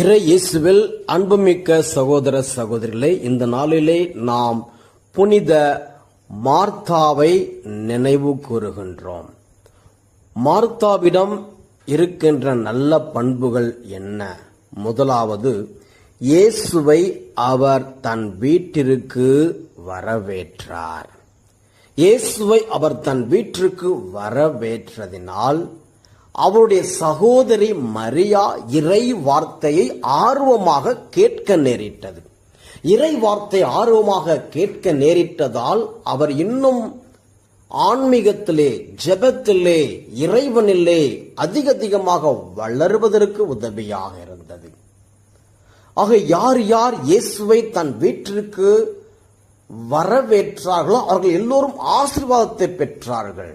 இறை இயேசுவில் அன்புமிக்க சகோதர சகோதரிகளே இந்த நாளிலே நாம் புனித மார்த்தாவை நினைவு கூறுகின்றோம். மார்த்தாவிடம் இருக்கின்ற நல்ல பண்புகள் என்ன? முதலாவது இயேசுவை அவர் தன் வீட்டிற்கு வரவேற்றார். இயேசுவை அவர் தன் வீட்டிற்கு வரவேற்றதினால் அவருடைய சகோதரி மரியா இறை வார்த்தையை ஆர்வமாக கேட்க நேரிட்டது. இறை வார்த்தை ஆர்வமாக கேட்க நேரிட்டதால் அவர் இன்னும் ஆன்மீகத்திலே ஜபத்திலே இறைவனிலே அதிக அதிகமாக வளருவதற்கு உதவியாக இருந்தது. ஆக யார் யார் இயேசுவை தன் வீட்டிற்கு வரவேற்றார்களோ அவர்கள் எல்லோரும் ஆசீர்வாதத்தை பெற்றார்கள்.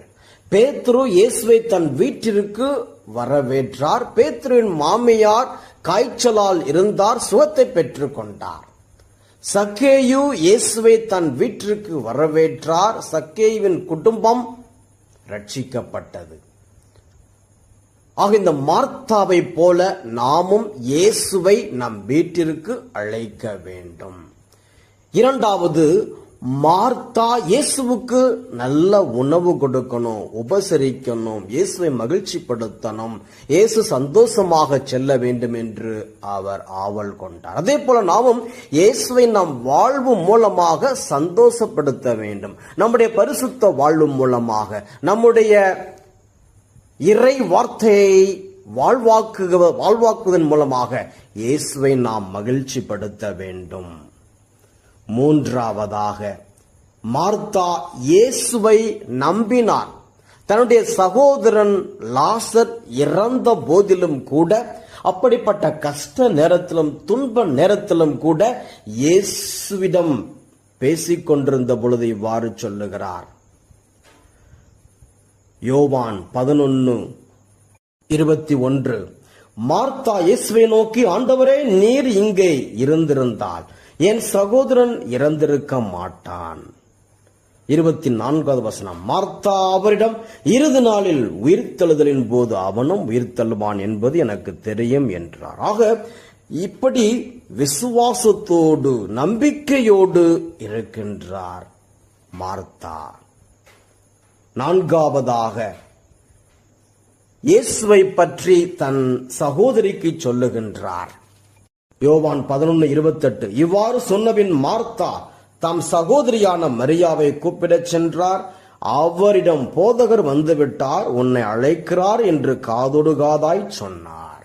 பேத்ரு இயேசுவை தன் வீட்டிற்கு வரவேற்றார். பேத்ருவின் மாமியார் காய்ச்சலால் இருந்தார் சுகத்தை பெற்றுக்கொண்டார் சக்கேயு இயேசுவை தன் வீட்டிற்கு வரவேற்றார். சக்கேயுவின் குடும்பம் ரட்சிக்கப்பட்டது ஆக இந்த மார்த்தாவை போல நாமும் இயேசுவை நம் வீட்டிற்கு அழைக்க வேண்டும். இரண்டாவது மார்த்தா இயேசுவுக்கு நல்ல உணவு கொடுக்கணும் உபசரிக்கணும் இயேசுவை மகிழ்ச்சிப்படுத்தணும் இயேசு சந்தோஷமாக செல்ல வேண்டும் என்று அவர் ஆவல் கொண்டார். அதே போல நாமும் இயேசுவை நம் வாழ்வு மூலமாக சந்தோஷப்படுத்த வேண்டும். நம்முடைய பரிசுத்த வாழ்வு மூலமாக நம்முடைய இறை வார்த்தையை வாழ்வாக்கு வாழ்வாக்குவதன் மூலமாக இயேசுவை நாம் மகிழ்ச்சிப்படுத்த வேண்டும். மூன்றாவதாக மார்த்தா இயேசுவை நம்பினார் தன்னுடைய சகோதரன் லாசர் இறந்த போதிலும் கூட அப்படிப்பட்ட கஷ்ட நேரத்திலும் துன்ப நேரத்திலும் கூட இயேசுவிடம் பேசிக்கொண்டிருந்த பொழுது இவ்வாறு சொல்லுகிறார். யோவான் பதினொன்னு இருபத்தி ஒன்று மார்த்தா இயேசுவை நோக்கி ஆண்டவரே நீர் இங்கே இருந்திருந்தால் என் சகோதரன் இறந்திருக்க மாட்டான். இருபத்தி நான்காவது வசனம். மார்த்தா அவரிடம் இறுதி நாளில் உயிர்த்தெழுதலின் போது அவனும் உயிர்த்தள்ளுவான் என்பது எனக்கு தெரியும் என்றார். ஆக இப்படி விசுவாசத்தோடு நம்பிக்கையோடு இருக்கின்றார் மார்த்தா. நான்காவதாக இயேசுவை பற்றி தன் சகோதரிக்கு சொல்லுகின்றார். யோவான் பதினொன்னு இருபத்தெட்டு. இவ்வாறு சொன்னபின் மார்த்தா தம் சகோதரியான மரியாவை கூப்பிடச் சென்றார். அவரிடம் போதகர் வந்துவிட்டார். உன்னை அழைக்கிறார் என்று காதொடுகாதாய் சொன்னார்.